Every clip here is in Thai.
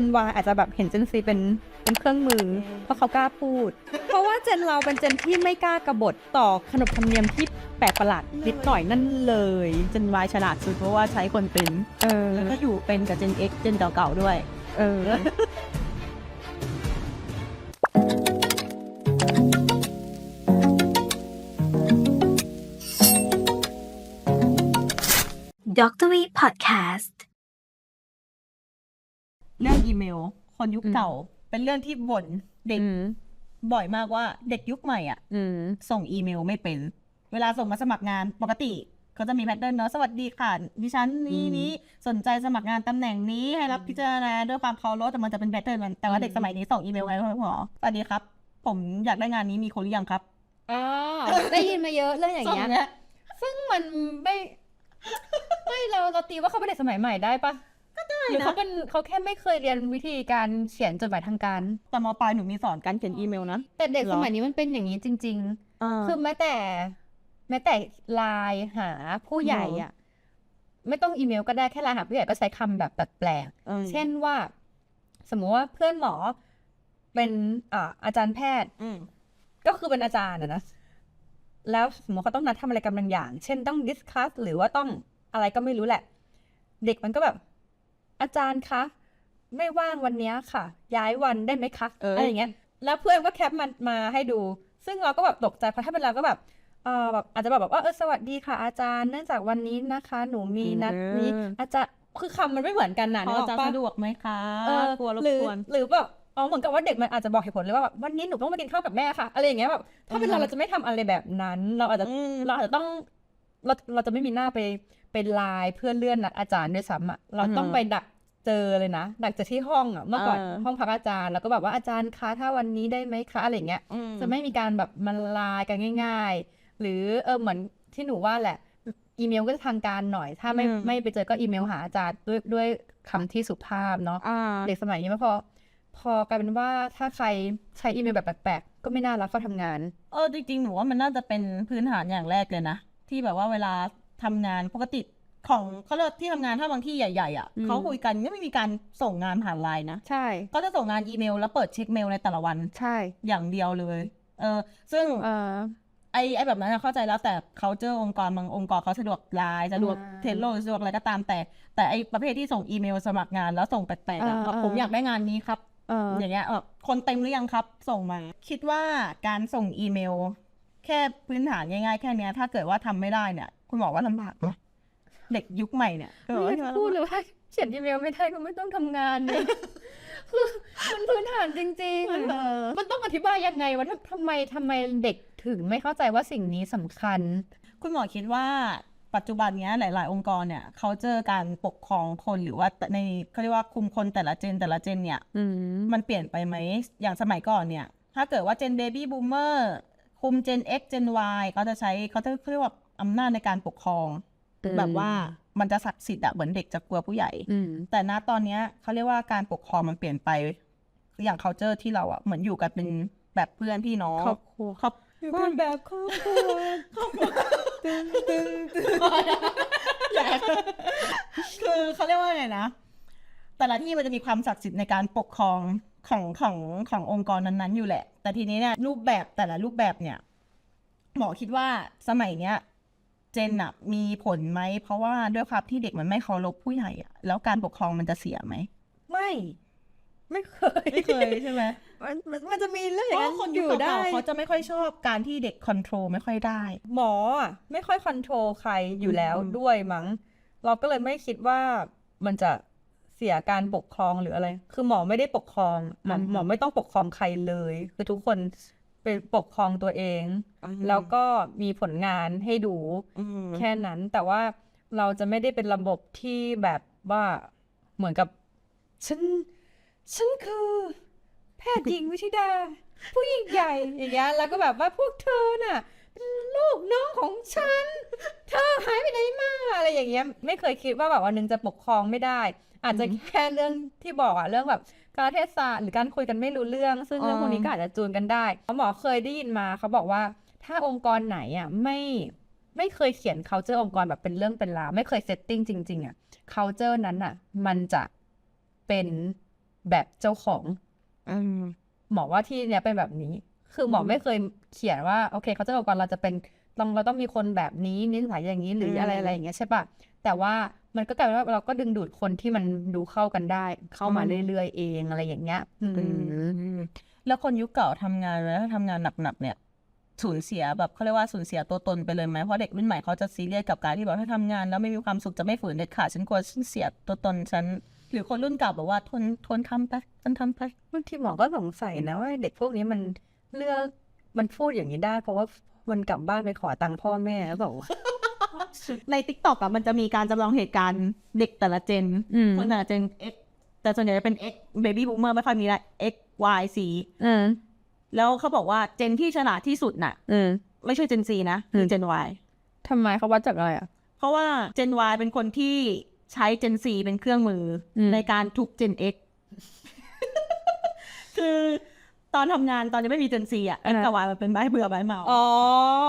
น Y อาจจะแบบเห็นเจน Z เป็นเป็นเครื่องมือ เพราะเขากล้าพูด เพราะว่าเจนเราเป็นเจนที่ไม่กล้ากบฏต่อขนบธรรมเนียมที่แปลกประหลาดนิดหน่อยนั่นเลยเจนวายฉลาดสุดเพราะว่าใช้คนเป็นเออแล้วก็อยู่เป็นกับเจน X เจนเก่าๆด้วย เออ Dr. V Podcast เรื่องอีเมล คนยุคเก่า เป็นเรื่องที่บ่นเด็กอืมบ่อยมากว่าเด็กยุคใหม่อะอืมส่งอีเมลไม่เป็น เวลาส่งมาสมัครงานปกติเขาจะมีแพทเทิร์นเนาะสวัสดีค่ะดิฉันนี้อืมนี้สนใจสมัครงานตำแหน่งนี้ให้รับพิจารณาด้วยความเคารพแต่มันจะเป็นแพทเทิร์นมันแต่ว่าเด็กสมัยนี้ส่งอีเมลไว้หมอสวัสดีครับ ผมอยากได้งานนี้มีคนหรือยังครับอ่าได้ยินมาเยอะเรื่องอย่างส่งเงี้ยเนี้ยซึ่งมันไม่ไม่เราเราตีว่าเขาเป็นเด็กสมัยใหม่ได้ปะ ก็ได้หรือเขาเป็นเขาแค่ไม่เคยเรียนวิธีการเขียนจดหมายทางการ แต่มปลายหนูมีสอนการเขียนอีเมลนะ แต่เด็กเหรอ สมัยนี้มันเป็นอย่างนี้จริงอ่าๆคือแม้แต่ แม้แต่ไลน์หาผู้ใหญ่อะไม่ต้องอีเมลก็ได้แค่ไลน์หาผู้ใหญ่ก็ใช้คำแบบแปลกๆอืมเช่นว่า สมมุติว่าเพื่อนหมอเป็นอ่าอาจารย์แพทย์อืมก็คือเป็นอาจารย์อะนะ แล้วสมมติเขาต้องนัดทำอะไรกันบางอย่าง เช่นต้องดิสคัสหรือว่าต้องอะไรก็ไม่รู้แหละ เด็กมันก็แบบ อาจารย์คะไม่ว่างวันเนี้ยค่ะ ย้ายวันได้ไหมคะเออออะไรอย่างเงี้ยแล้วเพื่อนก็แคปมันมาให้ดู ซึ่งเราก็แบบตกใจเพราะถ้าเป็นเราก็แบบเออแบบอาจจะแบบว่าเออสวัสดีค่ะ อาจารย์เนื่องจากวันนี้นะคะ หนูมีนัดนี้เอออาจารย์คือคำมันไม่เหมือนกันนะพนึกอออกจะปะสะดวกไหมคะเออกลัวรบหรือกวนหรือแบบอ๋อเหมือนกับว่าเด็กมันอาจจะบอกเหตุผลเลยว่าแบบวันนี้หนูต้องมากินข้าวกับแม่ค่ะ อะไรอย่างเงี้ยแบบถ้าเป็นเราอือฮะเราจะไม่ทำอะไรแบบนั้น เราอาจจะอืมเราอาจจะต้องเราเราจะไม่มีหน้าไปเป็นไลน์เพื่อเลื่อนนัดอาจารย์ด้วยซ้ำอะเราต้องอือฮะไปดัก เจอเลยนะดักเจอที่ห้องอะเมื่อก่อนเออห้องพักอาจารย์แล้วก็แบบว่าอาจารย์คะถ้าวันนี้ได้ไหมคะอะไรอย่างเงี้ยอืมจะไม่มีการแบบมาไลน์กันง่าย ๆ หรือเออเหมือนที่หนูว่าแหละ อีเมลก็จะทางการหน่อย ถ้าไม่อืมไม่ไปเจอก็อีเมลหาอาจารย์ด้วยด้วยคำที่สุภาพเนาะอ่าเด็กสมัยนี้ไม่พอพอกลายเป็นว่าถ้าใครใช้อีเมลแบบแปลกๆก็ไม่น่ารักเข้าทำงานเออจริงๆหนูว่ามันน่าจะเป็นพื้นฐานอย่างแรกเลยนะที่แบบว่าเวลาทำงานปกติ ของเขาเรียกที่ทำงานถ้าบางที่ใหญ่ๆอะอืมเขาคุยกันก็ไม่มีการส่งงานผ่านไลน์นะใช่ก็จะส่งงานอีเมล แล้วเปิดเช็คเมลในแต่ละวันใช่ อย่างเดียวเลย เออซึ่งเออไอ้ไอ้แบบนั้นอะเข้าใจแล้วแต่เขาเจอองค์กรบางองค์กรเขาสะดวกไลน์สะดวกอ่าเทรลโลสะดวกอะไรก็ตามแต่ แต่ไอ้ประเภทที่ส่งอีเมลสมัครงานแล้วส่งแปลกๆอะอ่าแบบอ่าผมอยากได้งานนี้ครับเอออย่างเงี้ยแบบคนเต็มหรือยังครับ ส่งมา คิดว่าการส่งอีเมล แค่พื้นฐานง่ายๆ แค่เนี้ยถ้าเกิดว่าทำไม่ได้เนี่ย คุณบอกว่าลำบากไหม เด็กยุคใหม่เนี่ยก็บอกไม่ว่าพูดเลยว่าเขียนอีเมลไม่ได้ก็ไม่ต้องทำงานเนี่ยคือมันพื้นฐานจริงเออๆมันต้องอธิบายยังไงว่าทำทำไมทำไมเด็กถึงไม่เข้าใจว่าสิ่งนี้สำคัญ คุณหมอคิดว่าปัจจุบันเนี้ยหลาย ๆ องค์กรเนี่ยเขาเจอการปกครองคนหรือว่าในเขาเรียกว่าคุมคนแต่ละเจนแต่ละเจนเนี่ยอืมมันเปลี่ยนไปไหมอย่างสมัยก่อนเนี่ย ถ้าเกิดว่าเจนเบบี้บูมเมอร์คุมเจน X เจน Y เขาจะใช้เขาจะเรียกว่าอำนาจในการปกครองอืม แบบว่ามันจะศักดิ์สิทธิ์อะเหมือนเด็กจะกลัวผู้ใหญ่อืมแต่ณตอนเนี้ยเขาเรียกว่าการปกครองมันเปลี่ยนไป อย่าง culture ที่เราอะเหมือนอยู่กันเป็นแบบเพื่อนพี่น้องครอบครัวครอบอยู่กันแบบครอบครัวตึงตึงตึงคือเขาเรียกว่าไงนะ แต่ละที่มันจะมีความศักดิ์สิทธิ์ในการปกครองของของขององค์กรนั้นๆ อยู่แหละ แต่ทีนี้เนี่ยรูปแบบแต่ละรูปแบบเนี่ย หมอคิดว่าสมัยเนี้ย เจนอะมีผลไหม เพราะว่าด้วยความที่เด็กมันไม่เคารพผู้ใหญ่อะแล้วการปกครองมันจะเสียไหม ไม่ ไม่เคยไม่เคยใช่ไหมมันมันมันจะมีเรื่องอเพย่างราะนั้นคนอยุคยู่ได้ เก่าๆเขาจะไม่ค่อยชอบการที่เด็กคอนโทรลไม่ค่อยได้ หมออะไม่ค่อยคอนโทรลใครอยู่แล้วอืม ด้วยมั้ง เราก็เลยไม่คิดว่ามันจะเสียการปกครองหรืออะไร คือหมอไม่ได้ปกครองหมอหมอไม่ต้องปกครองใครเลย คือทุกคน เป็นปกครองตัวเอง แล้วก็มีผลงานให้ดูอืมแค่นั้นแต่ว่าเราจะไม่ได้เป็นระบบที่แบบว่าเหมือนกับ ฉัน ฉันคือ แพทย์หญิงวิชิดา ผู้ยิ่งใหญ่อย่างเงี้ยแล้วก็แบบว่าพวกเธอน่ะเป็นลูกน้องของฉัน เธอหายไปไหนมาอะไรอย่างเงี้ย ไม่เคยคิดว่าแบบวันหนึงจะปกครองไม่ได้ อาจจะแค่เรื่องที่บอกอะเรื่องแบบการเทศศาสตร์หรือการคุยกันไม่รู้เรื่อง ซึ่งเรื่องพวกนี้ก็อาจจะจูนกันได้หมอเคยได้ยินมาเขาบอกว่าถ้าองค์กรไหนอะไม่ไม่เคยเขียน culture องค์กรแบบเป็นเรื่องเป็นราวไม่เคย setting จริงๆอะ culture นั้นอะมันจะเป็นแบบเจ้าของอืมหมอว่าที่เนี้ยเป็นแบบนี้ คือหมออืมไม่เคยเขียนว่าโอเคเขาจะบอกก่อนเราจะเป็น ต้องเราต้องมีคนแบบนี้นิสัยอย่างนี้หรืออะไรอืมอะไรอย่างเงี้ยใช่ปะแต่ว่ามันก็กลายเป็นว่าเราก็ดึงดูดคนที่มันดูเข้ากันได้ เข้ามาอืมเรื่อยๆเองอะไรอย่างเงี้ยอืมแล้วคนยุคเก่าทำงานแล้วทำงานหนักๆเนี่ยสูญเสียแบบเขาเรียกว่าสูญเสียตัวตนไปเลยไหมเพราะเด็กรุ่นใหม่เขาจะซีเรียสกับการที่แบบถ้าทำงาน แล้วไม่มีความสุขจะไม่ฝืนเด็ดขาดฉันกลัวฉันเสียตัวตนฉันหรือคนรุ่นเก่าแบบว่าทนทนทำไปทนทำไปบางทีหมอก็สงสัยนะว่าเด็กพวกนี้มันเลือกมันพูดอย่างนี้ได้ เพราะว่า มันกลับบ้านไปขอตังค์พ่อแม่หรือเปล่าในทิกตอกอะมันจะมีการจำลองเหตุการณ์เด็กแต่ละเจนอืมคนแต่ละเจน X แต่ส่วนใหญ่จะเป็น X baby boomer ไม่ค่อยมีละ X Y C อืมแล้วเขาบอกว่าเจนที่ฉลาดที่สุดน่ะอืมไม่ใช่เจน C นะคือเจน Y ทำไมเขาวัดจากอะไรอะ เพราะว่า Gen Y เป็นคนที่ใช้ Gen C เป็นเครื่องมืออมในการทุบ Gen X คือ ตอนทำงานตอนยังไม่มี Gen C อะ X กับ Y มันเป็นใบเบื่อใบเมาอ๋อ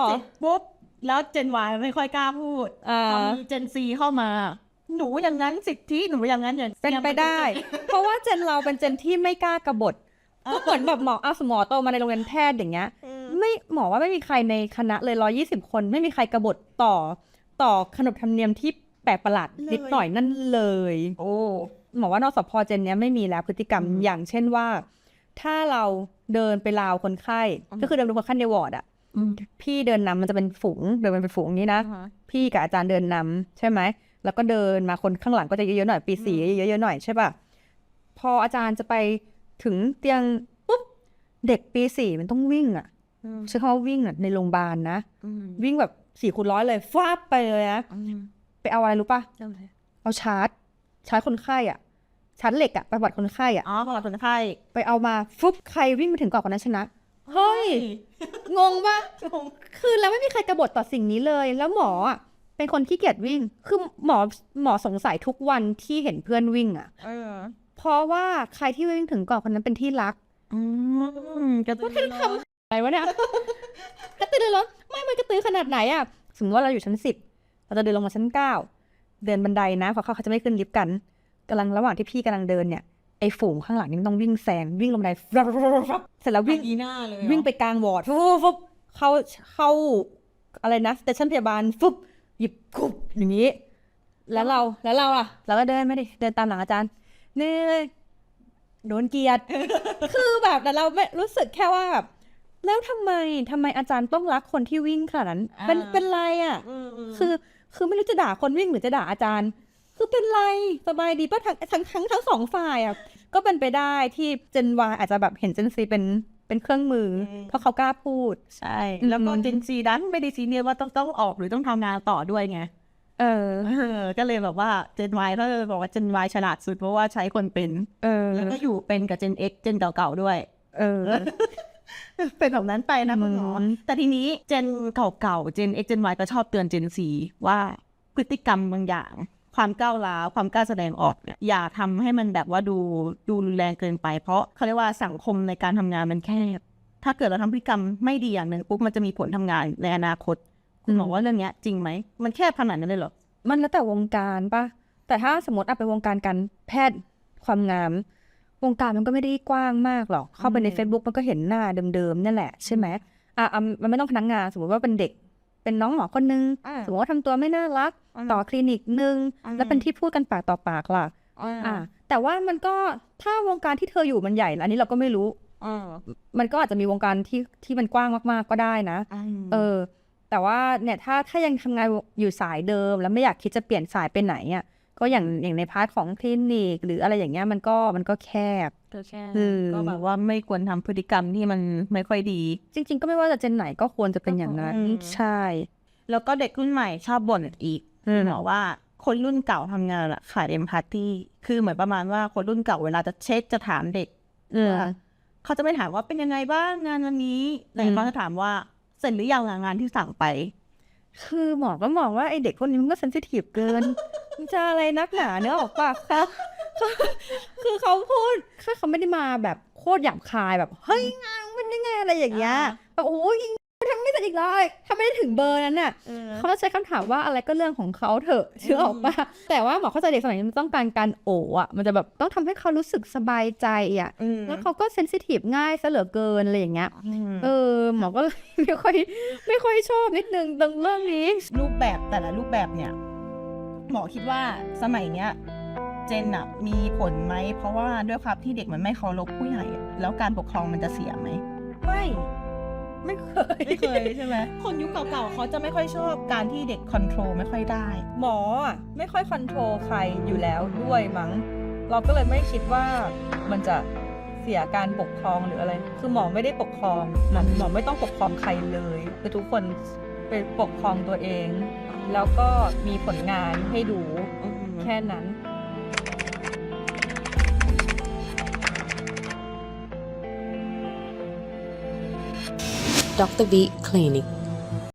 เสร็จปุ๊บแล้ว Gen Y ไม่ค่อยกล้าพูดอ่าพอมี Gen C เข้ามา หนูอย่างนั้นสิทธิหนูอย่างนั้นอย่างเป็นไปได้ เพราะว่าเจนเราเป็นเจนที่ไม่กล้ากบฏก็เหมือนแบบหมออาสมอโตมาในโรงเรียนแพทย์อย่างเงี้ยอืมไม่หมอว่าไม่มีใครในคณะเลยร้อยี่สิบคน ไม่มีใครกบฏต่อ ต่อขนบธรรมเนียมที่แปลกประหลาดนิดหน่อยนั่นเลย โอ้ หมอว่านอกสพเจนเนี้ยไม่มีแล้วพฤติกรรมอืมอย่างเช่นว่า ถ้าเราเดินไปลาวคนไข้อืมก็คือเดินไปคนไข้ในวอร์ดอะพี่เดินนำมันจะเป็นฝูงเดินมันเป็นฝูงอย่างนี้นะ พี่กับอาจารย์เดินนำใช่ไหม แล้วก็เดินมาคนข้างหลังก็จะเยอะๆหน่อยปีสี่เยอะๆหน่อยใช่ป่ะ พออาจารย์จะไปถึงเตียงปุ๊บเด็กปีสี่มันต้องวิ่งอะใช้คำว่าวิ่งอะในโรงพยาบาลนะวิ่งแบบสี่คูณร้อยเลยฟาบไปเลยนะไปเอาอะไรรู้ป่ะเอาชาร์จชาร์จคนไข้อะ ชาร์จเหล็กอะไปบัดคนไข้อะอ๋อประวัติคนไข้ไปเอามาฟุบใครวิ่งไปถึงก่อนคนนั้นชนะ เฮ้ย งงปะคือแล้วไม่มีใครกระบฏต่อสิ่งนี้เลย แล้วหมออะเป็นคนขี้เกียจวิ่ง คือหมอหมอสงสัยทุกวันที่เห็นเพื่อนวิ่งอะเออเพราะว่าใครที่วิ่งถึงก่อนคนนั้นเป็นที่รัก อืมกระตุ้นทำอะไรวะเนี่ยกระตือรือร้นไม่มันกระตือขนาดไหนอะสมมติว่าเราอยู่ชั้นสิบเราจะเดินลงมาชั้นเก้าเดินบันไดนะเพราะเขาเขาจะไม่ขึ้นลิฟต์กัน กำลังระหว่างที่พี่กำลังเดินเนี่ยไอ้ฝูงข้างหลังนี่มันต้องวิ่งแซงวิ่งลงบันไดเสร็จแล้ววิ่งอีหน้าเลยวิ่งไปกลางวอร์ดฟุบฟุบฟุบเข้าเข้าอะไรนะสเตชันพยาบาลฟุบหยิบกุบอย่างนี้ แล้วเราแล้วเราอะ เราก็เดินไม่ดิเดินตามหลังอาจารย์นี่โดนเกลียดคือแบบแต่เราไม่รู้สึกแค่ว่าแบบแล้วทำไมทำไมอาจารย์ต้องรักคนที่วิ่งขนาดนั้นเป็นเป็นไรอะ คือคือไม่รู้จะด่าคนวิ่งหรือจะด่าอาจารย์ คือเป็นไรสบายดีป่ะทั้งทั้งทั้งทั้งสองฝ่ายอะก็เป็นไปได้ที่เจนวาอาจจะแบบเห็นเจนซีเป็นเป็นเครื่องมืออม เพราะเขากล้าพูด ใช่ แล้วก็อืม เจนซีดันไม่ได้ซีเรียสว่าต้องต้องออกหรือต้องทำงานต่อด้วยไง เออ เออ ก็เลยแบบว่าเจน Y ก็เลยบอกว่าเจน Y ฉลาดสุดเพราะว่าใช้คนเป็น เออ แล้วก็อยู่เป็นกับเจน X เจนเก่าๆด้วย เออ เป็นแบบนั้นไปนะคุณหมออืมแต่ทีนี้เจนเก่าๆเจน X เจน Y ก็ชอบเตือนเจน C ว่าพฤติกรรมบางอย่าง ความก้าวร้าวความกล้าแสดงออกเนี่ยอย่าทำให้มันแบบว่าดูดูรุนแรงเกินไป เพราะเขาเรียกว่าสังคมในการทำงานมันแคบถ้าเกิดเราทำพฤติกรรมไม่ดีอย่างหนึ่งปุ๊บมันจะมีผลทำงานในอนาคต คุณหมอว่าเรื่องเนี้ยจริงไหมมันแคบขนาดนั้นเลยเหรอมันแล้วแต่วงการปะแต่ถ้าสมมติเอาไปวงการการแพทย์ความงาม วงการมันก็ไม่ได้กว้างมากหรอกเข้าไปในอืม Facebook มันก็เห็นหน้าเดิมๆนั่นแหละใช่ไหมอะอะมันไม่ต้องพนักงานสมมติว่าเป็นเด็ก เป็นน้องหมอคนนึงสมมติว่าทำตัวไม่น่ารัก ต่อคลินิกนึงอืมแล้วเป็นที่พูดกันปากต่อปากล่ะอะแต่ว่ามันก็ถ้าวงการที่เธออยู่มันใหญ่อันนี้เราก็ไม่รู้อ่ามันก็อาจจะมีวงการที่ที่มันกว้างมากๆก็ได้นะเออ แต่ว่าเนี่ยถ้าถ้ายังทำงานอยู่สายเดิม แล้วไม่อยากคิดจะเปลี่ยนสายไปไหนอะ ก็อย่างอย่างในพาร์ทของคลินิกหรืออะไรอย่างเงี้ยมันก็มันก็แคบก็แค่อืมก็แบบว่าไม่ควรทำพฤติกรรมที่มันไม่ค่อยดี จริง ๆ ก็ไม่ว่าจะเจนไหนก็ควรจะเป็นอย่างนั้นอืมใช่ แล้วก็เด็กรุ่นใหม่ชอบบ่นอีกอืมบอกว่าคนรุ่นเก่าทำงานอะขาดเอมพัตตีคือเหมือนประมาณว่าคนรุ่นเก่าเวลาจะเช็คจะถามเด็กเออว่าเขาจะไม่ถามว่าเป็นยังไงบ้างงานวันนี้แต่อืมเขาจะถามว่าเสร็จหรือยังอะงานที่สั่งไป คือหมอก็มองว่าไอเด็กพวกนี้มันก็เซนซิทีฟเกินมันจะอะไรนักหนาเนื้อออกปะครับคือเขาพูดแค่เขาไม่ได้มาแบบโคตรหยาบคายแบบ เฮ้ยงานมันยังไงอะไรอย่างเงี้ยอ่าแบบโอ้ยทำไม่เสร็จ อีกเลยทำไม่ได้ถึงเบอร์นั้นน่ะเขาจะใช้คำถามว่าอะไรก็เรื่องของเขาเถอะเชื่อออกปะแต่ว่าหมอเข้าใจเด็กสมัยนี้มันต้องการการโอบอะมันจะแบบต้องทำให้เขารู้สึกสบายใจอะแล้วเขาก็เซนซิทีฟง่ายซะเหลือเกินอะไรอย่างเงี้ยเออหมอก็เลยไม่ค่อยไม่ค่อยชอบนิดนึงตรงเรื่องนี้ รูปแบบแต่ละรูปแบบเนี่ย หมอคิดว่าสมัยเนี้ยเจนอะมีผลไหม เพราะว่าด้วยความที่เด็กมันไม่เคารพผู้ใหญ่อะแล้วการปกครองมันจะเสียไหม ไม่ไม่เคย ไม่เคยใช่ไหมคนยุคเก่าๆเขาจะไม่ค่อยชอบการที่เด็กคอนโทรลไม่ค่อยได้ หมออะไม่ค่อยคอนโทรลใครอยู่แล้วด้วยมั้ง เราก็เลยไม่คิดว่ามันจะเสียการปกครองหรืออะไร คือหมอไม่ได้ปกครองหมอหมอไม่ต้องปกครองใครเลยคือทุกคนเป็นปกครองตัวเอง แล้วก็มีผลงานให้ดูแค่นั้น Dr. V Clinic